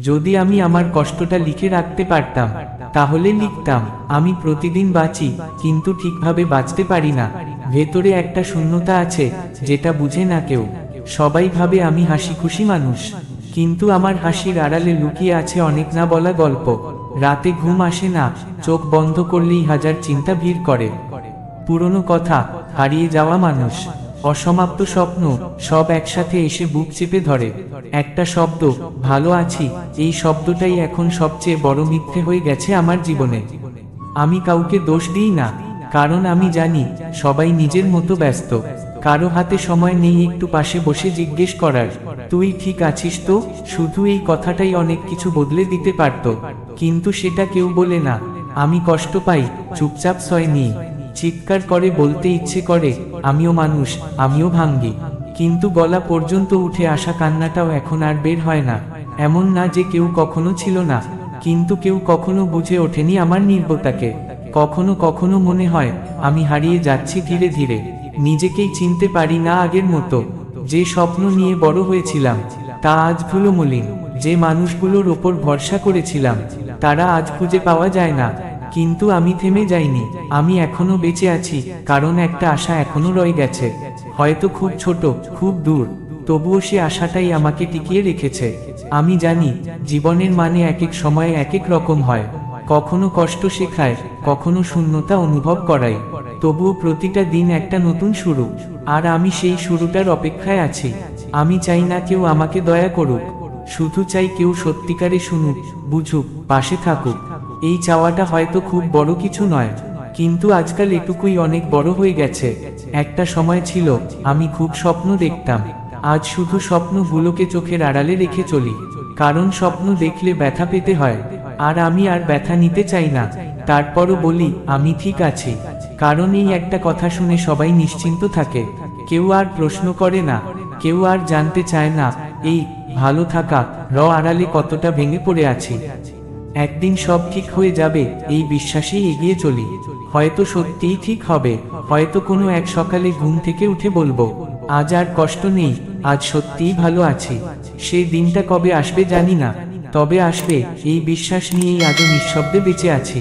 যদি আমি আমার কষ্টটা লিখে রাখতে পারতাম, তাহলে লিখতাম, আমি প্রতিদিন বাঁচি, কিন্তু ঠিকভাবে বাঁচতে পারি না। ভেতরে একটা শূন্যতা আছে, যেটা বুঝে না কেউ। সবাই ভাবে আমি হাসি খুশি মানুষ। কিন্তু আমার হাসির আড়ালে লুকিয়ে আছে অনেক না বলা গল্প। রাতে ঘুম আসে না, চোখ বন্ধ করলেই হাজার চিন্তা ভিড় করে। পুরনো কথা, হারিয়ে যাওয়া মানুষ। অসমাপ্ত স্বপ্ন সব একসাথে এসে বুক চেপে ধরে। একটা শব্দ, ভালো আছি। এই শব্দটাই এখন সবচেয়ে বড় মিথ্যে হয়ে গেছে আমার জীবনে। আমি কাউকে দোষ দিই না, কারণ আমি জানি সবাই নিজের মতো ব্যস্ত। কারও হাতে সময় নেই একটু পাশে বসে জিজ্ঞেস করার। তুই ঠিক আছিস তো? শুধু এই কথাটাই অনেক কিছু বদলে দিতে পারত। কিন্তু সেটা কেউ বলে না, আমি কষ্ট পাই, চুপচাপ সয় নিই। চিৎকার করে বলতে ইচ্ছে করে, আমিও মানুষ, আমিও ভাঙ্গি। কিন্তু গলা পর্যন্ত উঠে আসা কান্নাটাও এখন আর বের হয় না। এমন না যে কেউ কখনো ছিল না, কিন্তু কেউ কখনো বুঝে ওঠেনি আমার নির্বতাকে কখনো কখনো মনে হয়, আমি হারিয়ে যাচ্ছি ধীরে ধীরে। নিজেকেই চিনতে পারি না আগের মতো। যে স্বপ্ন নিয়ে বড় হয়েছিলাম, তা আজ ধুলো মলিন যে মানুষগুলোর ওপর ভরসা করেছিলাম, তারা আজ খুঁজে পাওয়া যায় না। কিন্তু আমি থেমে যাইনি, আমি এখনও বেঁচে আছি, কারণ একটা আশা এখনও রয়ে গেছে। হয়তো খুব ছোট, খুব দূর, তবুও সে আশাটাই আমাকে টিকিয়ে রেখেছে। আমি জানি, জীবনের মানে এক এক সময়ে এক এক রকম হয়। কখনো কষ্ট শেখায়, কখনো শূন্যতা অনুভব করাই তবুও প্রতিটা দিন একটা নতুন শুরু। আর আমি সেই শুরুটার অপেক্ষায় আছি। আমি চাই না কেউ আমাকে দয়া করুক। শুধু চাই কেউ সত্যিকারে শুনুক, বুঝুক, পাশে থাকুক। এই চাওয়াটা হয়তো খুব বড় কিছু নয়, কিন্তু আজকাল এটুকুই অনেক বড় হয়ে গেছে। একটা সময় ছিল, আমি খুব স্বপ্ন দেখতাম। আজ শুধু স্বপ্নগুলোকে চোখের আড়ালে রেখে চলি, কারণ স্বপ্ন দেখলে ব্যথা পেতে হয়, আর আমি আর ব্যথা নিতে চাই না। তারপরও বলি, আমি ঠিক আছি, কারণ এই একটা কথা শুনে সবাই নিশ্চিন্ত থাকে। কেউ আর প্রশ্ন করে না, কেউ আর জানতে চায় না, এই, ভালো থাকা, র আড়ালে কতটা ভেঙে পড়ে আছি? একদিন সব ঠিক হয়ে যাবে, এই বিশ্বাসেই এগিয়ে চলি। হয়তো সত্যিই ঠিক হবে, হয়তো কোনো এক সকালে ঘুম থেকে উঠে বলব, আজ আর কষ্ট নেই, আজ সত্যিই ভালো আছি। সেই দিনটা কবে আসবে জানি না, তবে আসবে, এই বিশ্বাস নিয়েই আজও নিঃশব্দে বেঁচে আছি।